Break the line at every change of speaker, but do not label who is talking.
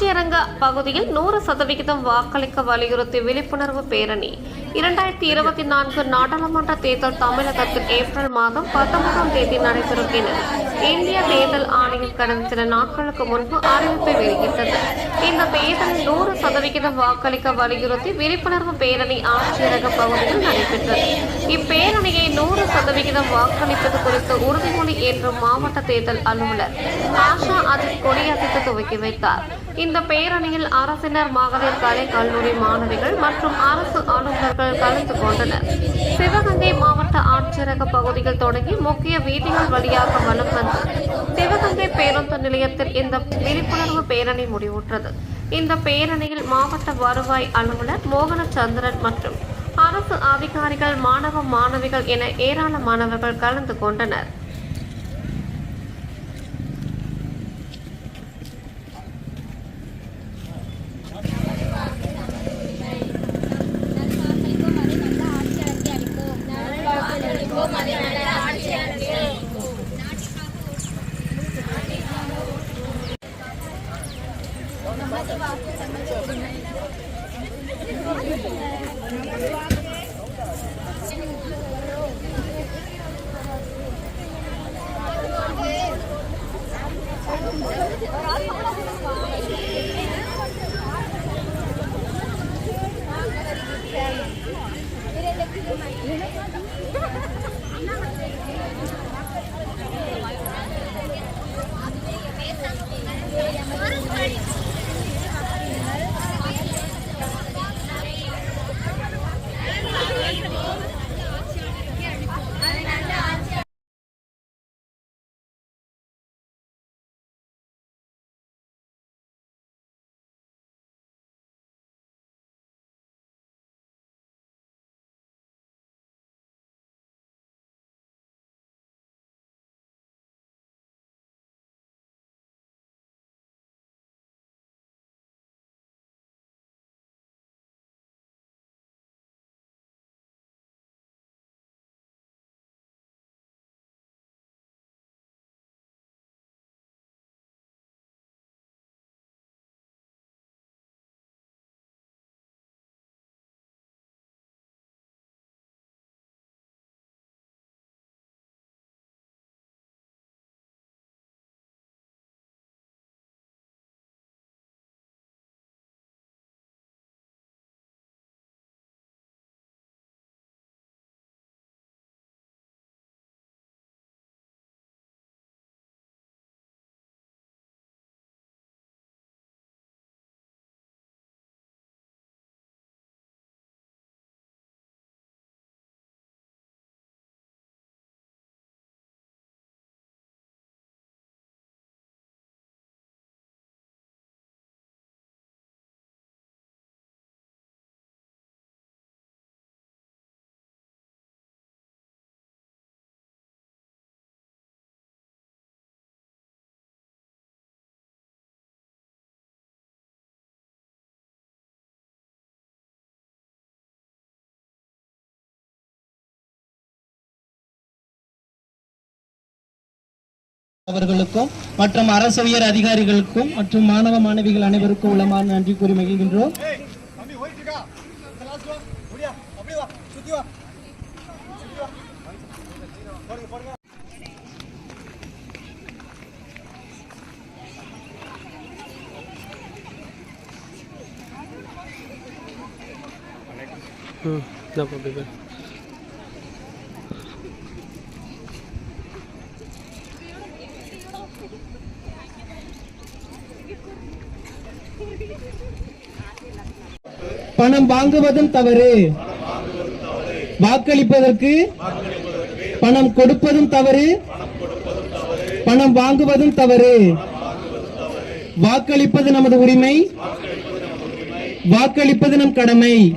ஆட்சியரங்க பகுதியில் நூறு சதவிகிதம் வாக்களிக்க வலியுறுத்தி விழிப்புணர்வு பேரணி. இரண்டாயிரத்தி இருபத்தி நான்கு நாடாளுமன்ற தேர்தல் தமிழகத்தில் ஏப்ரல் மாதம் பத்தொன்பதாம் தேதி நடைபெறும் என இந்திய தேர்தல் ஆணையம் கடந்த சில நாட்களுக்கு முன்பு அறிவிப்பை வெளியிட்டது. இந்த தேர்தலில் நூறு சதவிகிதம் வாக்களிக்க வலியுறுத்தி விழிப்புணர்வு பேரணி ஆட்சியரக பகுதியில் நடைபெற்றது. இப்பேரணியை நூறு சதவிகிதம் வாக்களிப்பது குறித்து உறுதிமொழி ஏற்றும் மாவட்ட தேர்தல் அலுவலர் ஆஷா அஜித் கொடியசைத்து துவக்கி வைத்தார். இந்த பேரணியில் அரசினர் மகளிர் கலை கல்லூரி மாணவிகள் மற்றும் அரசு அலுவலர்கள் கலந்து கொண்டனர். சிவ அமைச்சரக பகுதியில் தொடங்கி முக்கிய வீதிகள் வழியாக வலம் வந்து சிவகங்கை பேருந்து நிலையத்தில் இந்த விழிப்புணர்வு பேரணி முடிவுற்றது. இந்த பேரணியில் மாவட்ட வருவாய் அலுவலர் மோகனச்சந்திரன் மற்றும் அரசு அதிகாரிகள் மாணவ மாணவிகள் என ஏராளமானவர்கள் கலந்து கொண்டனர்.
அவர்களுக்கும் மற்றும் அரசு உயர் அதிகாரிகளுக்கும் மற்றும் மாணவ மாணவிகள் அனைவருக்கும் உளமான நன்றி கூறி மகிழ்கின்றோம்.
ம் போயிட்டு இருக்கா
பணம் வாங்குவதும் தவறு. வாக்களிப்பதற்கு பணம் கொடுப்பதும் தவறு. பணம் வாங்குவதும் தவறு. வாக்களிப்பது நமது உரிமை. வாக்களிப்பது நம் கடமை.